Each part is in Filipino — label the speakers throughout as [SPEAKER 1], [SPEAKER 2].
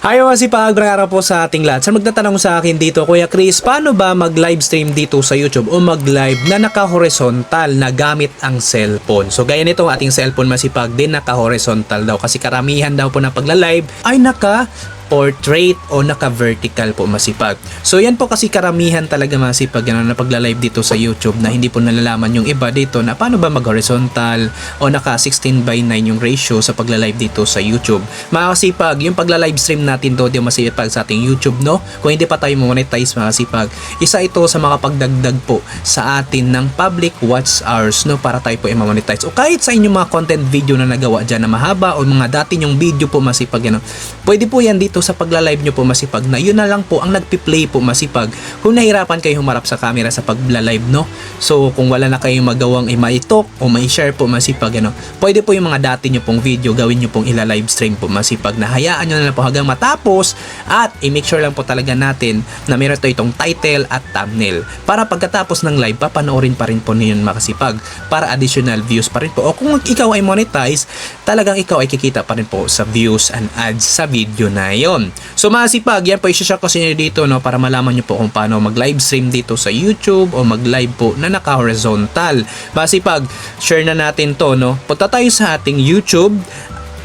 [SPEAKER 1] Hi mga sipag, araw po sa ating lahat. Sa magtatanong sa akin dito, Kuya Chris, paano ba mag-live stream dito sa YouTube o mag-live na naka-horizontal na gamit ang cellphone? So gaya nito, ating cellphone masipag din naka-horizontal daw kasi karamihan daw po na pagla-live ay naka portrait o naka-vertical po masipag. So yan po kasi karamihan talaga masipag ano, na pagla-live dito sa YouTube na hindi po nalalaman yung iba dito na paano ba mag-horizontal o naka 16 by 9 yung ratio sa pagla-live dito sa YouTube. Mga kasipag, yung pagla-live stream natin do, di masipag sa ating YouTube no? Kung hindi pa tayo monetize mga kasipag, isa ito sa mga pagdagdag po sa atin ng public watch hours no para tayo po i-monetize. O kahit sa inyong mga content video na nagawa dyan na mahaba o mga dati yung video po masipag ano, pwede po yan dito sa pagla-live nyo po masipag na yun na lang po ang nagpi-play po masipag. Kung nahirapan kayo humarap sa camera sa pagla-live no. So kung wala na kayong magawang i-talk o ma-share po masipag ano, pwede po yung mga dati nyo pong video gawin nyo pong ila-live stream po masipag na. Hayaan nyo na lang po hanggang matapos at i-make sure lang po talaga natin na meron to itong title at thumbnail. Para pagkatapos ng live papanoorin pa rin po niyon makasipag para additional views pa rin po. O kung ikaw ay monetize talagang ikaw ay kikita pa rin po sa views and ads sa video na yon. So masipag yan po i-share ko sa dito no para malaman nyo po kung paano mag live stream dito sa YouTube o mag live po na naka horizontal. Masipag share na natin to no. Punta tayo sa ating YouTube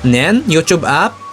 [SPEAKER 1] Nen, YouTube app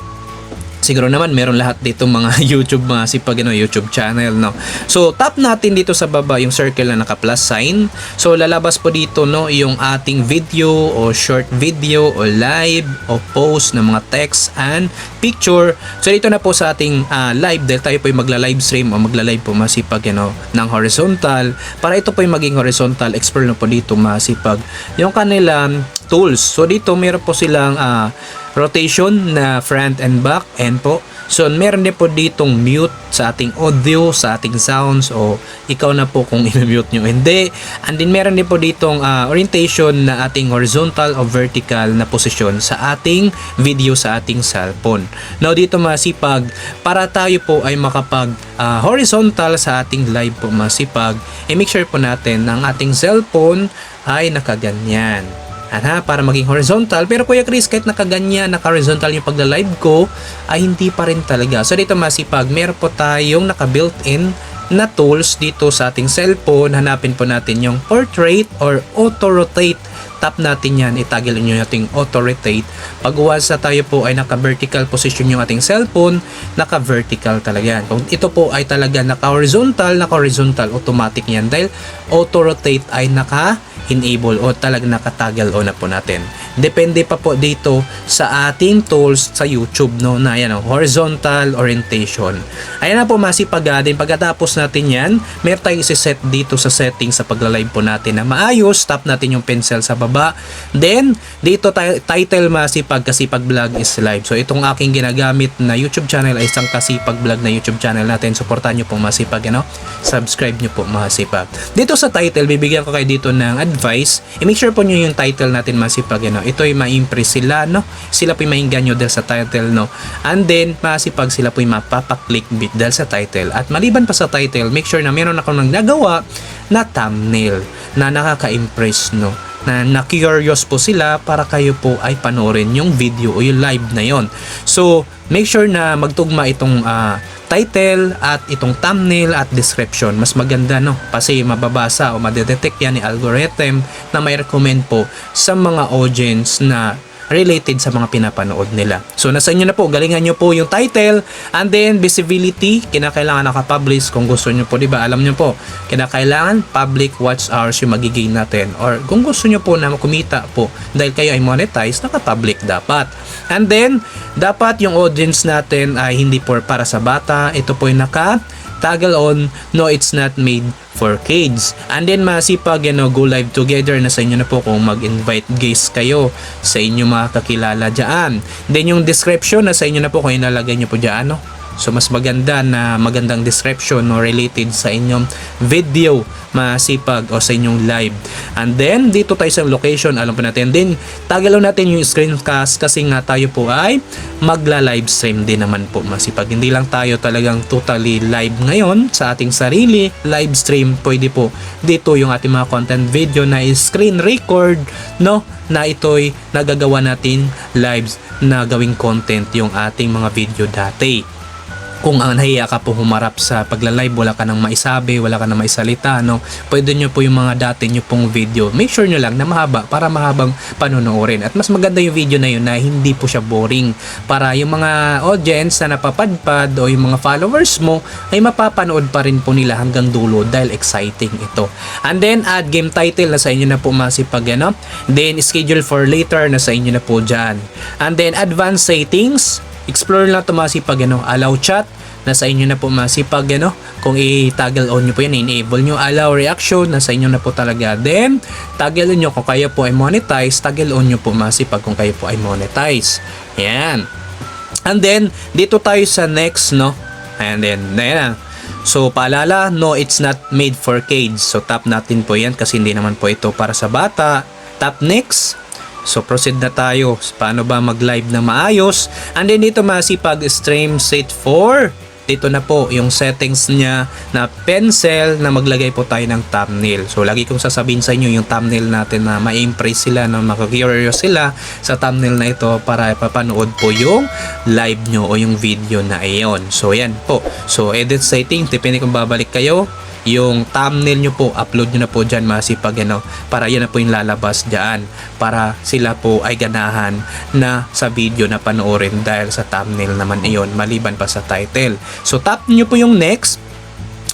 [SPEAKER 1] siguro naman meron lahat dito mga YouTube mga sipag ano, YouTube channel no. So tap natin dito sa baba yung circle na naka plus sign. So lalabas po dito no yung ating video o short video o live o post ng mga text and picture. So dito na po sa ating ah, live dahil tayo po yung magla-live stream o magla-live po masipag ano ng horizontal para ito po yung maging horizontal explore na po dito masipag yung kanilang tools. So dito meron po silang ah, rotation na front and back and po. So meron din po ditong mute sa ating audio, sa ating sounds o ikaw na po kung i-mute nyo hindi. And then meron din po ditong ah, orientation na ating horizontal o vertical na posisyon sa ating video sa ating cellphone. Now dito masipag para tayo po ay makapag ah, horizontal sa ating live po masipag, i-make sure po natin na ang ating cellphone ay nakaganyan. Aha, para maging horizontal. Pero Kuya Chris, kahit nakaganyan, naka-horizontal yung pagla-live ko, ay hindi pa rin talaga. So dito masipag, meron po tayong naka-built-in na tools dito sa ating cellphone. Hanapin po natin yung portrait or auto-rotate. Tap natin yan, itagil nyo natin auto-rotate. Pag na tayo po ay naka-vertical position yung ating cellphone, naka-vertical talaga yan. Kung ito po ay talaga naka-horizontal, naka-horizontal, automatic yan. Dahil auto-rotate ay naka enable o talaga nakatagal on na po natin. Depende pa po dito sa ating tools sa YouTube no na yan oh, horizontal orientation. Ayan na po masipag ah, din pagkatapos natin yan, meron tayong set dito sa settings sa pagla-live po natin na maayos. Tap natin yung pencil sa baba. Then dito title masipag kasi pag vlog is live. So itong aking ginagamit na YouTube channel ay isang kasipag vlog na YouTube channel natin. Suportahan nyo po masipag ano. Subscribe nyo po masipag. Dito sa title bibigyan ko kayo dito ng advice. I-make sure po nyo yung title natin masipag ano. Ito ay ma-impress sila no. Sila po mainggan nyo dahil sa title no. And then masipag sila po yung mapapa-clickbait dahil sa title. At maliban pa sa title, make sure na meron ako nang nagawa na thumbnail na nakaka-impress no na na-curious po sila para kayo po ay panoorin yung video o yung live na yon. So, make sure na magtugma itong ah, title at itong thumbnail at description. Mas maganda no kasi mababasa o madedetect yan ni algorithm na may recommend po sa mga audience na related sa mga pinapanood nila. So nasa inyo na po, galingan nyo po yung title and then visibility, kinakailangan nakapublish kung gusto nyo po, di ba? Alam nyo po, kinakailangan public watch hours yung magiging natin or kung gusto nyo po na kumita po dahil kayo ay monetize, naka-public dapat. And then, dapat yung audience natin ay hindi for para sa bata, ito po yung naka toggle on, no it's not made for kids. And then masipag, you know, go live together na sa inyo na po kung mag-invite guests kayo sa inyo mga kakilala dyan. Then yung description na sa inyo na po kung ilalagay nyo po dyan, no? So mas maganda na magandang description no related sa inyong video masipag o sa inyong live. And then dito tayo sa location, alam po natin din tagalaw natin yung screencast kasi nga tayo po ay magla-live stream din naman po masipag. Hindi lang tayo talagang totally live ngayon sa ating sarili live stream. Pwede po dito yung ating mga content video na screen record no na ito'y nagagawa natin lives na gawing content yung ating mga video dati. Kung ang nahiya ka po humarap sa pagla-live, wala ka nang maisabi, wala ka nang maisalita, no? Pwede nyo po yung mga dati nyo pong video. Make sure nyo lang na mahaba para mahabang panonoorin. At mas maganda yung video na yun na hindi po siya boring. Para yung mga audience na napapadpad o yung mga followers mo ay mapapanood pa rin po nila hanggang dulo dahil exciting ito. And then add game title na sa inyo na po masipag ano. Then schedule for later na sa inyo na po dyan. And then advanced settings explore lang ito masipag ano, allow chat na sa inyo na po masipag ano, kung i-toggle on nyo po yan, enable nyo, allow reaction na sa inyo na po talaga. Then, toggle nyo kung kayo po ay monetize, toggle on nyo po masipag kung kayo po ay monetize. Yan. And then, dito tayo sa next, no? And then, na. So, paalala, no, it's not made for kids. So, tap natin po yan kasi hindi naman po ito para sa bata. Tap next. So proceed na tayo. Paano ba mag-live na maayos? And then dito masipag stream set 4. Dito na po yung settings niya na pencil na maglagay po tayo ng thumbnail. So lagi kong sasabihin sa inyo yung thumbnail natin na ma-impress sila, na makakurious sila sa thumbnail na ito para papanood po yung live nyo o yung video na iyon. So yan po. So edit setting, depende kung babalik kayo yung thumbnail nyo po, upload nyo na po dyan masipag ano, para yan na po yung lalabas dyan para sila po ay ganahan na sa video na panoorin dahil sa thumbnail naman iyon maliban pa sa title. So tap nyo po yung next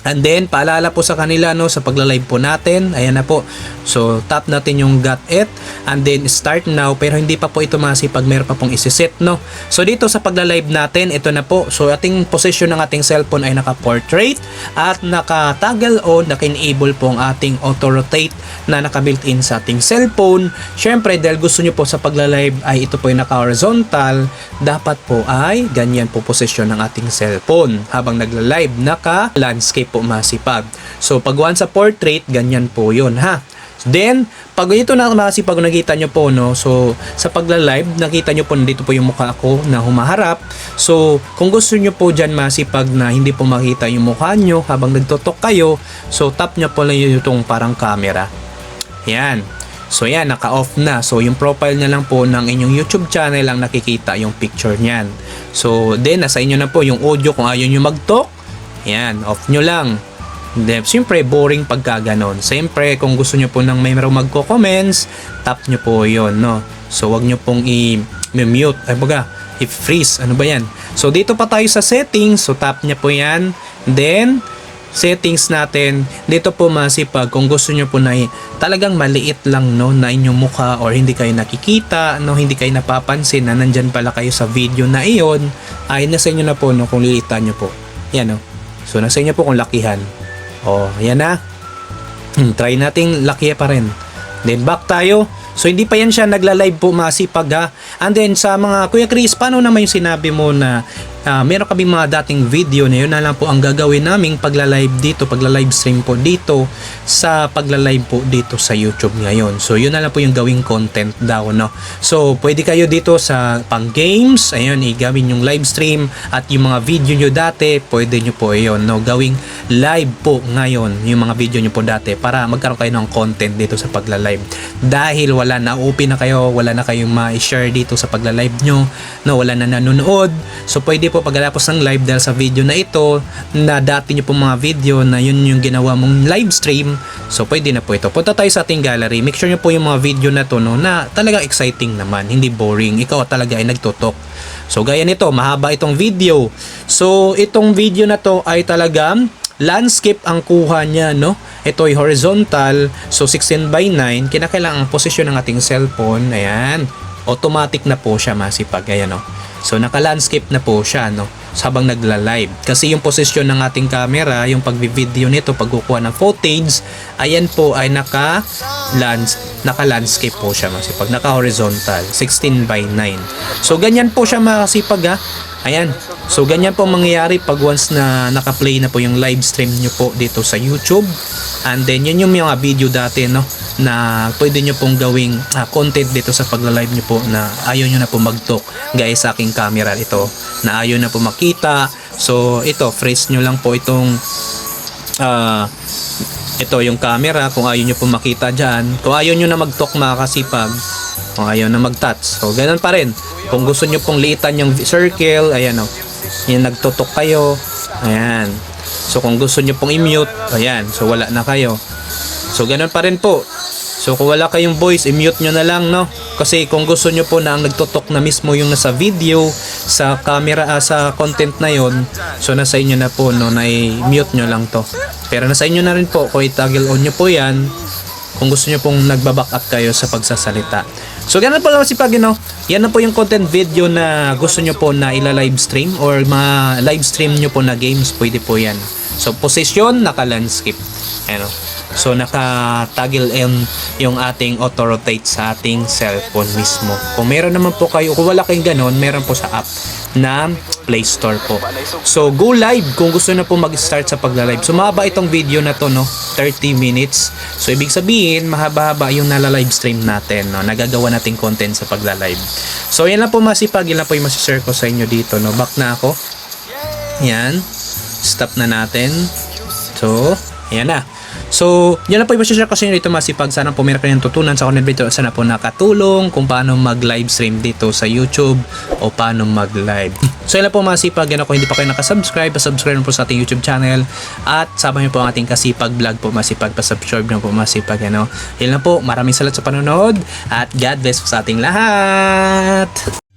[SPEAKER 1] And then, paalala po sa kanila no, sa pagla-live po natin. Ayan na po. So, tap natin yung got it. And then, start now. Pero hindi pa po ito masipag meron pa pong isiset. No? So, dito sa pagla-live natin, ito na po. So, ating position ng ating cellphone ay naka-portrait at naka-toggle on, naka-enable po ang ating auto-rotate na naka-built-in sa ating cellphone. Syempre, dahil gusto nyo po sa pagla-live ay ito po ay naka-horizontal, dapat po ay ganyan po position ng ating cellphone. Habang nagla-live, naka-landscape po masipag. So, pag one sa portrait, ganyan po yun ha. Then, pag ito na masipag nakita nyo po, no, so, sa pagla-live, nakita nyo po dito po yung mukha ko na humaharap. So, kung gusto nyo po dyan masipag na hindi po makita yung mukha nyo habang nagtotok kayo, so, tap nyo po lang yung itong parang camera. Yan. So yan, naka-off na. So yung profile niya lang po ng inyong YouTube channel lang nakikita yung picture niyan. So then, nasa inyo na po yung audio kung ayaw nyo mag-talk. Yan, off nyo lang. Siyempre, boring pagka ganon. Siyempre, kung gusto nyo po ng may merong magko-comments, tap nyo po yon no? So, wag nyo pong i-mute. Ay, baga, i-freeze. Ano ba yan? So, dito pa tayo sa settings. So, tap nyo po yan. Then, settings natin, dito po masipag kung gusto nyo po na talagang maliit lang no na inyong mukha or hindi kayo nakikita, no hindi kayo napapansin na nandyan pala kayo sa video na iyon, ay nasa inyo na po no kung lilitan nyo po. Yan no. So nasa inyo po kung lakihan. Oh, yan na. Hmm, try nating lakihan pa rin. Then back tayo. So hindi pa yan siya nagla-live po masipag ha. And then sa mga Kuya Chris, paano naman yung sinabi mo na ah, meron kami mga dating video na yun na lang po ang gagawin naming pagla-live dito, pagla-live stream po dito sa pagla-live po dito sa YouTube ngayon. So yun na lang po yung gawing content daw no. So pwede kayo dito sa pang games, ayun igawin yung live stream at yung mga video nyo dati, pwede nyo po ayun no, gawing live po ngayon yung mga video nyo po dati para magkaroon kayo ng content dito sa pagla-live. Dahil wala na open na kayo, wala na kayong ma-share dito sa pagla-live nyo, no, wala na nanonood. So pwede po pagkatapos ng live dahil sa video na ito na dati nyo po mga video na yun yung ginawa mong live stream. So pwede na po ito. Punta tayo sa ating gallery. Make sure nyo po yung mga video na to no, na talagang exciting naman, hindi boring. Ikaw talaga ay nagtutok. So gaya nito, mahaba itong video. So itong video na to ay talagang landscape ang kuha niya, no? Ito ay horizontal, so 16 by 9. Kinakailangan ang posisyon ng ating cellphone, ayan. Automatic na po siya masipag, ayan, no? So naka-landscape na po siya, no? Habang nagla-live. Kasi yung posisyon ng ating camera, yung pagbi-video nito, pagkukuha ng footage, ayan po ay naka lands naka-landscape po siya masipag, naka-horizontal, 16 by 9. So ganyan po siya masipag ha. Ayan. So ganyan po ang mangyayari pag once na naka-play na po yung live stream nyo po dito sa YouTube. And then yun yung mga video dati no na pwede nyo pong gawing ah, content dito sa pagla-live nyo po na ayaw nyo na po mag-talk guys sa aking camera ito na ayaw na po makita. So ito, freeze nyo lang po itong ah ito yung camera kung ayaw nyo po makita dyan. Kung ayaw nyo na mag-talk mga kasipag, kung ayaw na mag-touch. So, ganun pa rin. Kung gusto nyo pong liitan yung circle, ayan o. Yan, nagtutok kayo. Ayan. So, kung gusto nyo pong i-mute, ayan. So, wala na kayo. So, ganun pa rin po. So, kung wala kayong voice, i-mute nyo na lang, no? Kasi kung gusto nyo po na ang nagtutok na mismo yung nasa video, sa camera, ah, sa content na yon so nasa inyo na po, no, na i-mute nyo lang to. Pero nasa inyo na rin po, kung i-toggle on nyo po yan, kung gusto nyo pong nagbaback up kayo sa pagsasalita. So, ganun po lang si Pag, no? Yan na po yung content video na gusto nyo po na ila-live stream or ma-live stream nyo po na games, pwede po yan. So, position, naka-landscape. Ano? So, naka-toggle in yung ating auto-rotate sa ating cellphone mismo. Kung meron naman po kayo, kung wala kayong ganon, meron po sa app na Play Store po. So, go live kung gusto na po mag-start sa pagla-live. So, mahaba itong video na to, no? 30 minutes. So, ibig sabihin, mahaba-haba yung nala-live stream natin, no? Nagagawa nating content sa pagla-live. So, yan lang po masipag. Yan lang po yung masishare ko sa inyo dito, no? Back na ako. Yan. Stop na natin. So, ayan na. So, yan lang po masishare ko sa inyo dito masipag. Sana po meron kayong tutunan sa content video. Sana po nakatulong kung paano mag-live stream dito sa YouTube o paano mag-live. So, yan lang po masipag. Yan ako hindi pa kayo nakasubscribe. Pa-subscribe po sa ating YouTube channel. At sama niyo po ang ating kasipag vlog po masipag. Pa-subscribe na po masipag. Ano. Yan lang po. Maraming salamat sa panonood. At God bless po sa ating lahat.